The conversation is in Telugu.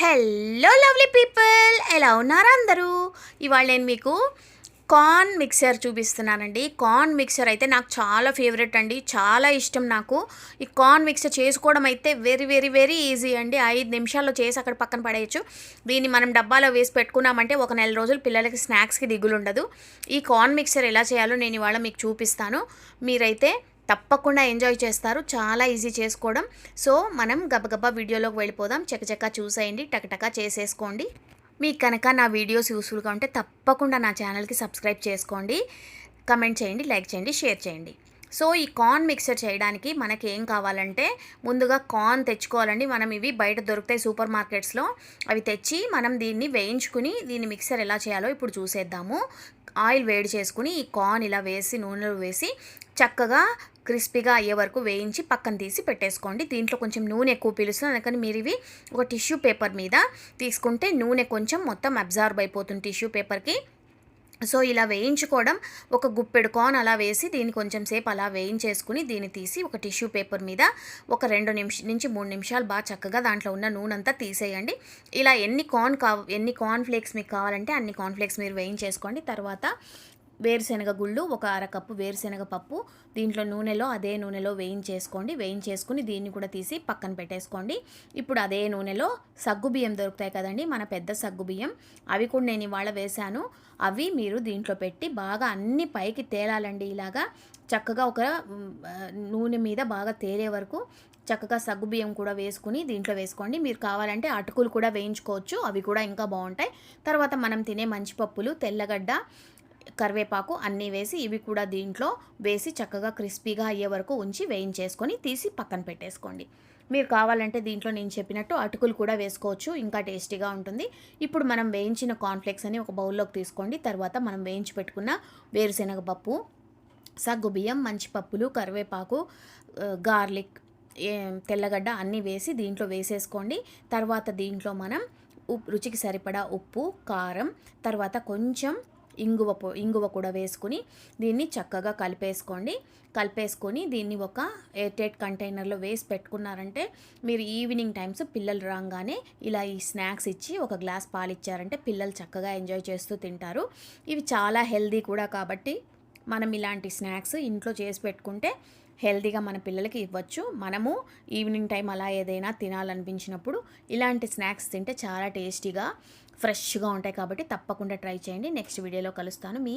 హలో లవ్లీ పీపుల్ ఎలా ఉన్నారు అందరూ? ఇవాళ నేను మీకు కార్న్ మిక్సర్ చూపిస్తున్నానండి. కార్న్ మిక్సర్ అయితే నాకు చాలా ఫేవరెట్ అండి. చాలా ఇష్టం నాకు. ఈ కార్న్ మిక్సర్ చేసుకోవడం అయితే వెరీ వెరీ వెరీ ఈజీ అండి. ఐదు నిమిషాల్లో చేసి అక్కడ పక్కన పడేయచ్చు. దీన్ని మనం డబ్బాలో వేసి పెట్టుకున్నామంటే ఒక నెల రోజులు పిల్లలకి స్నాక్స్కి దిగులు ఉండదు ఈ కార్న్ మిక్సర్ ఎలా చేయాలో నేను ఇవాళ మీకు చూపిస్తాను. మీరైతే తప్పకుండా ఎంజాయ్ చేస్తారు. చాలా ఈజీ చేసుకోవడం. సో మనం గబగబా వీడియోలోకి వెళ్ళిపోదాం. చకచకా చూసేయండి. టకటకా చేసేసుకోండి. మీకు కనుక నా వీడియోస్ యూస్ఫుల్గా ఉంటే తప్పకుండా నా ఛానల్కి సబ్స్క్రైబ్ చేసుకోండి. కమెంట్ చేయండి లైక్ చేయండి షేర్ చేయండి. సో ఈ కార్న్ మిక్సర్ చేయడానికి మనకి ఏం కావాలంటే ముందుగా కార్న్ తెచ్చుకోవాలండి. మనం ఇవి బయట దొరుకుతాయి సూపర్ మార్కెట్స్లో. అవి తెచ్చి మనం దీన్ని వేయించుకుని దీన్ని మిక్సర్ ఎలా చేయాలో ఇప్పుడు చూసేద్దాము. ఆయిల్ వేడి చేసుకుని ఈ కార్న్ ఇలా వేసి నూనెలో వేసి చక్కగా క్రిస్పీగా అయ్యే వరకు వేయించి పక్కన తీసి పెట్టేసుకోండి. దీంట్లో కొంచెం నూనె ఎక్కువ పీలుస్తుంది అందుకని మీరు ఇవి ఒక టిష్యూ పేపర్ మీద తీసుకుంటే నూనె కొంచెం మొత్తం అబ్జార్బ్ అయిపోతుంది టిష్యూ పేపర్కి సో ఇలా వేయించుకోవడం ఒక గుప్పెడు కార్న్ అలా వేసి దీన్ని కొంచెం సేపు అలా వేయించేసుకుని దీన్ని తీసి ఒక టిష్యూ పేపర్ మీద ఒక రెండు నిమిషం నుంచి మూడు నిమిషాలు బాగా చక్కగా దాంట్లో ఉన్న నూనె అంతా తీసేయండి. ఇలా ఎన్ని కార్న్ కావ ఎన్ని కార్న్ ఫ్లేక్స్ మీకు కావాలంటే అన్ని కార్న్ ఫ్లేక్స్ మీరు వేయించేసుకోండి. తర్వాత వేరుశనగ గుళ్ళు ఒక అరకప్పు వేరుశనగ పప్పు దీంట్లో నూనెలో అదే నూనెలో వేయించేసుకోండి. వేయించేసుకుని దీన్ని కూడా తీసి పక్కన పెట్టేసుకోండి. ఇప్పుడు అదే నూనెలో సగ్గు బియ్యం దొరుకుతాయి కదండి మన పెద్ద సగ్గుబియ్యం అవి కూడా నేను ఇవాళ వేశాను. అవి మీరు దీంట్లో పెట్టి బాగా అన్ని పైకి తేలాలండి ఇలాగా. చక్కగా ఒక నూనె మీద బాగా తేలే వరకు చక్కగా సగ్గుబియ్యం కూడా వేసుకుని దీంట్లో వేసుకోండి. మీరు కావాలంటే అటుకులు కూడా వేయించుకోవచ్చు. అవి కూడా ఇంకా బాగుంటాయి. తర్వాత మనం తినే మంచి పప్పులు తెల్లగడ్డ కరివేపాకు అన్నీ వేసి ఇవి కూడా దీంట్లో వేసి చక్కగా క్రిస్పీగా అయ్యే వరకు ఉంచి వేయించేసుకొని తీసి పక్కన పెట్టేసుకోండి. మీరు కావాలంటే దీంట్లో నేను చెప్పినట్టు అటుకులు కూడా వేసుకోవచ్చు ఇంకా టేస్టీగా ఉంటుంది. ఇప్పుడు మనం వేయించిన కాన్ఫ్లెక్స్ అని ఒక బౌల్లోకి తీసుకోండి. తర్వాత మనం వేయించి పెట్టుకున్న వేరుశెనగ పప్పు సగ్గు బియ్యం మంచి పప్పులు కరివేపాకు గార్లిక్ తెల్లగడ్డ అన్నీ వేసి దీంట్లో వేసేసుకోండి. తర్వాత దీంట్లో మనం ఉప్ రుచికి సరిపడా ఉప్పు కారం తర్వాత కొంచెం ఇంగువ ఇంగువ కూడా వేసుకుని దీన్ని చక్కగా కలిపేసుకోండి. కలిపేసుకొని దీన్ని ఒక ఎయిర్టైట్ కంటైనర్లో వేసి పెట్టుకున్నారంటే మీరు ఈవినింగ్ టైమ్స్ పిల్లలు రాగానే ఇలా ఈ స్నాక్స్ ఇచ్చి ఒక గ్లాస్ పాలు ఇచ్చారంటే పిల్లలు చక్కగా ఎంజాయ్ చేస్తూ తింటారు. ఇవి చాలా హెల్దీ కూడా కాబట్టి మనం ఇలాంటి స్నాక్స్ ఇంట్లో చేసి పెట్టుకుంటే హెల్తీగా మన పిల్లలకి ఇవ్వచ్చు. మనము ఈవినింగ్ టైం అలా ఏదైనా తినాలనిపించినప్పుడు ఇలాంటి స్నాక్స్ తింటే చాలా టేస్టీగా ఫ్రెష్గా ఉంటాయి కాబట్టి తప్పకుండా ట్రై చేయండి. నెక్స్ట్ వీడియోలో కలుస్తాను. మీ